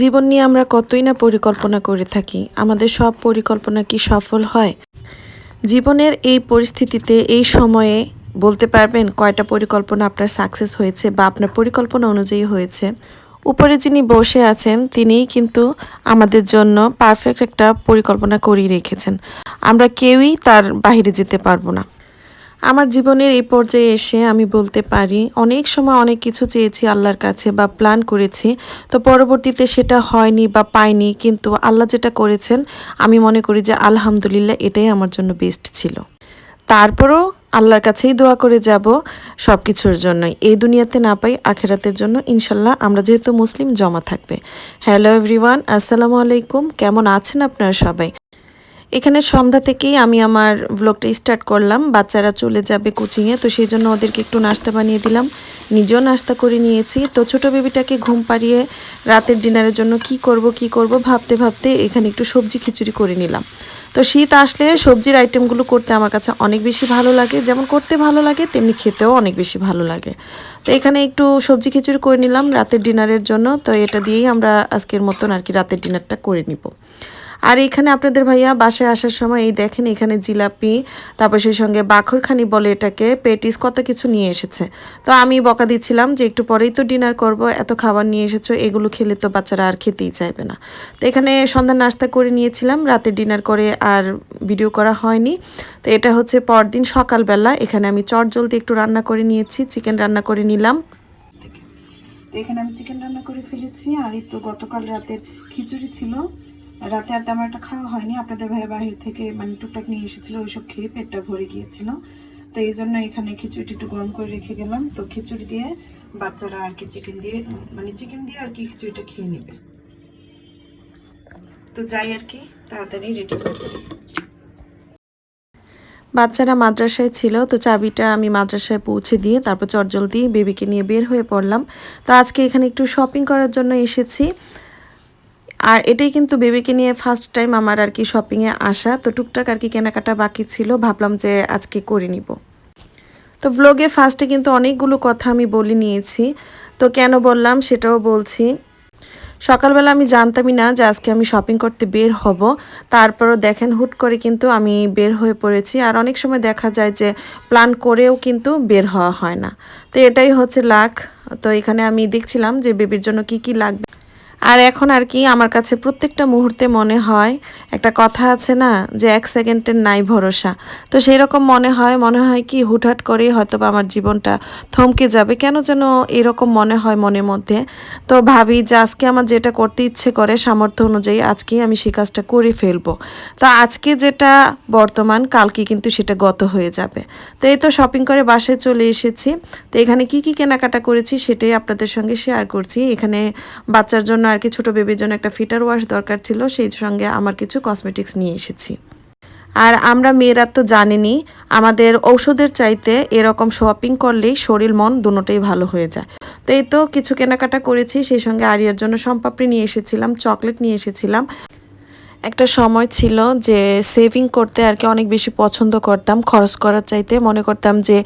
জীবন নিয়ে আমরা কতই না পরিকল্পনা করে থাকি, আমাদের সব পরিকল্পনা কি সফল হয়? জীবনের এই পরিস্থিতিতে, এই সময়ে বলতে পারবেন কয়টা পরিকল্পনা আপনার সাকসেস হয়েছে বা আপনার পরিকল্পনা অনুযায়ী হয়েছে। উপরে যিনি বসে আছেন, তিনিই কিন্তু আমাদের জন্য পারফেক্ট একটা পরিকল্পনা করিয়ে রেখেছেন। আমরা কেউই তার বাইরে যেতে পারব না। আমার জীবনের এই পর্যায়ে এসে আমি বলতে পারি, অনেক সময় অনেক কিছু চেয়েছি আল্লাহর কাছে বা প্ল্যান করেছি, তো পরবর্তীতে সেটা হয়নি বা পাইনি, কিন্তু আল্লাহ যেটা করেছেন, আমি মনে করি যে আলহামদুলিল্লাহ এটাই আমার জন্য বেস্ট ছিল। তারপরও আল্লাহর কাছেই দোয়া করে যাব সব কিছুর জন্যই। এই দুনিয়াতে না পাই, আখেরাতের জন্য ইনশাল্লাহ আমরা যেহেতু মুসলিম, জমা থাকবে। হ্যালো এভরিওয়ান আসসালামু আলাইকুম। কেমন আছেন আপনারা সবাই? এখানে সন্ধ্যা থেকেই আমি আমার ব্লগটা স্টার্ট করলাম। বাচ্চারা চলে যাবে কোচিংয়ে তো সেই জন্য ওদেরকে একটু নাস্তা বানিয়ে দিলাম। নিজেও নাস্তা করে নিয়েছি। তো ছোটো বেবিটাকে ঘুম পাড়িয়ে রাতের ডিনারের জন্য কি করব কি করব, ভাবতে ভাবতে এখানে একটু সবজি খিচুড়ি করে নিলাম। তো শীত আসলে সবজির আইটেমগুলো করতে আমার কাছে অনেক বেশি ভালো লাগে। যেমন করতে ভালো লাগে, তেমনি খেতেও অনেক বেশি ভালো লাগে। তো এখানে একটু সবজি খিচুড়ি করে নিলাম রাতের ডিনারের জন্য। তো এটা দিয়েই আমরা আজকের মতন আর কি রাতের ডিনারটা করে নিব। আর এখানে আপনাদের ভাইয়া বাসায় আসার সময় এই দেখেন এখানে জিলাপি, তারপর সেই সঙ্গে বাখরখানি বলে এটাকে, পেটিস, কত কিছু নিয়ে এসেছে। তো আমি বকা দিচ্ছিলাম যে একটু পরেই তো ডিনার করব, এত খাবার নিয়ে এসেছ, এগুলো খেলে তো বাচ্চারা আর খেতেই চাইবে না। তো এখানে সন্ধ্যা নাস্তা করে নিয়েছিলাম, রাতে ডিনার করে আর ভিডিও করা হয়নি। তো এটা হচ্ছে পরদিন সকালবেলা, এখানে আমি চট জলদি একটু রান্না করে নিয়েছি, চিকেন রান্না করে নিলাম। এখানে আমি চিকেন রান্না করে ফেলেছি, আর এই তো গতকাল রাতের খিচুড়ি ছিল। রাতে আর তেমন একটা খাওয়া হয়নি। আপনাদের ভাই বাহির থেকে মানে টুকটাক নিয়ে এসেছিল, ওইসব খেয়ে পেটটা ভরে গিয়েছিল। তো এই জন্য এখানে খিচুড়িটা একটু গরম করে রেখে গেলাম। তো খিচুড়ি দিয়ে বাচ্চারা আর কি চিকেন দিয়ে মানে চিকেন দিয়ে আর কি খিচুড়িটা খেয়ে নেবে। তো যাই আর কি, তাড়াতাড়ি রেডি করে ফেলি। বাচ্চারা মাদ্রাসায় ছিল, তো চাবিটা আমি মাদ্রাসায় পৌঁছে দিয়ে তারপর চটজলদি বেবিকে নিয়ে বের হয়ে পড়লাম। তো আজকে এখানে একটু শপিং করার জন্য এসেছি। আর এটাই কিন্তু বেবিকে নিয়ে ফার্স্ট টাইম আমার আর কি শপিংয়ে আসা। তো টুকটাক আর কি কেনাকাটা বাকি ছিল। ভাবলাম যে আজকে করে নিব। তো ব্লগের ফার্স্টে কিন্তু অনেকগুলো কথা আমি বলে নিয়েছি। তো কেন বললাম সেটাও বলছি। সকালবেলা আমি জানতামই না যে আজকে আমি শপিং করতে বের হব। তারপরও দেখেন হুট করে কিন্তু আমি বের হয়ে পড়েছি। আর অনেক সময় দেখা যায় যে প্ল্যান করেও কিন্তু বের হওয়া হয় না। তো এটাই হচ্ছে লাখ তো এখানে আমি দেখছিলাম যে বেবির জন্য কি কি লাগবে। আর এখন আর কি আমার কাছে প্রত্যেকটা মুহূর্তে মনে হয়, একটা কথা আছে না, যে এক সেকেন্ডের নাই ভরসা। তো সেই রকম মনে হয় মনে হয় কি হুটহাট করে হয়তো আমার জীবনটা থমকে যাবে। কেন যেন এরকম মনে হয় মনের মধ্যে। তো ভাবি যে আজকে আমার যেটা করতে ইচ্ছে করে সামর্থ্য অনুযায়ী আজকেই আমি সেই কাজটা করে ফেলব। তো আজকে যেটা বর্তমান, কালকে কিন্তু সেটা গত হয়ে যাবে। তো এই তো শপিং করে বাসায় চলে এসেছি। তো এখানে কি কি কেনাকাটা করেছি সেটাই আপনাদের সঙ্গে শেয়ার করছি। এখানে বাচ্চার জন্য আর কি ছোটো বেবির জন্য একটা ফিটার ওয়াশ দরকার ছিল, সেই সঙ্গে আমার কিছু কসমেটিক্স নিয়ে এসেছি। আর আমরা মেয়েরা তো জানেনি, আমাদের ঔষধের চাইতে এরকম শপিং করলেই শরীর মন দুটোই ভালো হয়ে যায়। তো এই তো কিছু কেনাকাটা করেছি, সেই সঙ্গে আরিয়ার জন্য সম্পাপড়ি নিয়ে এসেছিলাম চকলেট নিয়ে এসেছিলাম। একটা সময় ছিল যে সেভিং করতে আর কি অনেক বেশি পছন্দ করতাম, খরচ করার চাইতে মনে করতাম যে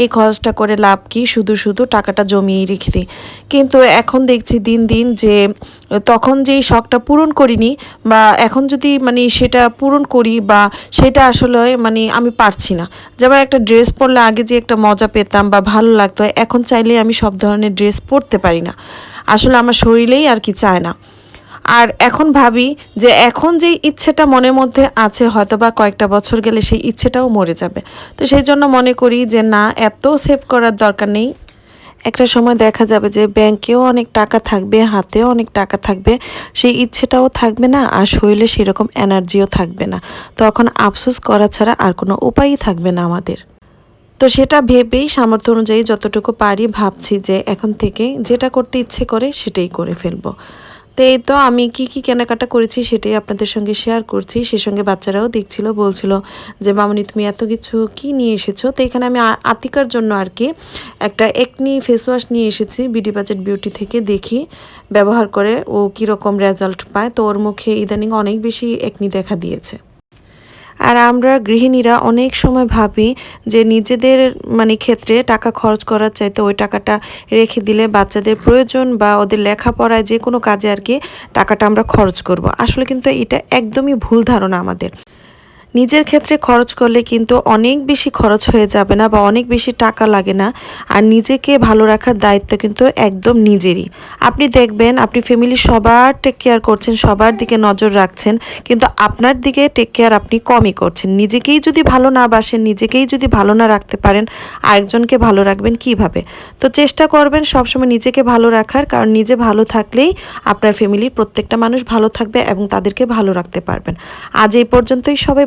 এই খরচটা করে লাভ কি? শুধু শুধু টাকাটা জমিয়ে রেখে দিই। কিন্তু এখন দেখছি দিন দিন যে তখন যেই শখটা পূরণ করিনি বা এখন যদি মানে সেটা পূরণ করি বা সেটা আসলে মানে আমি পারছি না। যেমন একটা ড্রেস পরলে আগে যে একটা মজা পেতাম বা ভালো লাগতো, এখন চাইলে আমি সব ধরনের ড্রেস পরতে পারি না। আসলে আমার শরীরেই আর কি চায় না। আর এখন ভাবি যে এখন যে ইচ্ছেটা মনের মধ্যে আছে হয়তো বা কয়েকটা বছর গেলে সেই ইচ্ছেটাও মরে যাবে। তো সেই জন্য মনে করি যে না, এত সেভ করার দরকার নেই। একটা সময় দেখা যাবে যে ব্যাংকেও অনেক টাকা থাকবে, হাতেও অনেক টাকা থাকবে, সেই ইচ্ছেটাও থাকবে না আর শরীরে সেরকম এনার্জিও থাকবে না। তখন আফসোস করা ছাড়া আর কোনো উপায়ই থাকবে না আমাদের। তো সেটা ভেবেই সামর্থ্য অনুযায়ী যতটুকু পারি ভাবছি যে এখন থেকে যেটা করতে ইচ্ছে করে সেটাই করে ফেলব। তো এই তো আমি কি কি কেনাকাটা করেছি সেটাই আপনাদের সঙ্গে শেয়ার করছি। সে সঙ্গে বাচ্চারাও দেখছিল, বলছিল যে, মামনি, তুমি এত কিছু কি নিয়ে এসেছ? তো এখানে আমি আতিকার জন্য আর কি একটা একনি ফেস ওয়াশ নিয়ে এসেছি বিডি বাজেট বিউটি থেকে দেখি, ব্যবহার করে ও কীরকম রেজাল্ট পায়। তো ওর মুখে ইদানিং অনেক বেশি একনি দেখা দিয়েছে। আর আমরা গৃহিণীরা অনেক সময় ভাবি যে নিজেদের মানে ক্ষেত্রে টাকা খরচ করার চাইতে ওই টাকাটা রেখে দিলে বাচ্চাদের প্রয়োজন বা ওদের লেখাপড়ায় যে কোনো কাজে আর কি টাকাটা আমরা খরচ করব। আসলে কিন্তু এটা একদমই ভুল ধারণা আমাদের। নিজের ক্ষেত্রে খরচ করলে কিন্তু অনেক বেশি খরচ হয়ে যাবে না বা অনেক বেশি টাকা লাগে না। আর নিজেকে ভালো রাখার দায়িত্ব কিন্তু একদম নিজেরই। আপনি দেখবেন, আপনি ফ্যামিলি সবার টেক কেয়ার করছেন, সবার দিকে নজর রাখছেন, কিন্তু আপনার দিকে টেক কেয়ার আপনি কমই করছেন। নিজেকেই যদি ভালো না বাসেন, নিজেকেই যদি ভালো না রাখতে পারেন, আরেকজনকে ভালো রাখবেন কীভাবে? তো চেষ্টা করবেন সবসময় নিজেকে ভালো রাখার, কারণ নিজে ভালো থাকলেই আপনার ফ্যামিলির প্রত্যেকটা মানুষ ভালো থাকবে এবং তাদেরকে ভালো রাখতে পারবেন। আজ এই পর্যন্তই। সবাই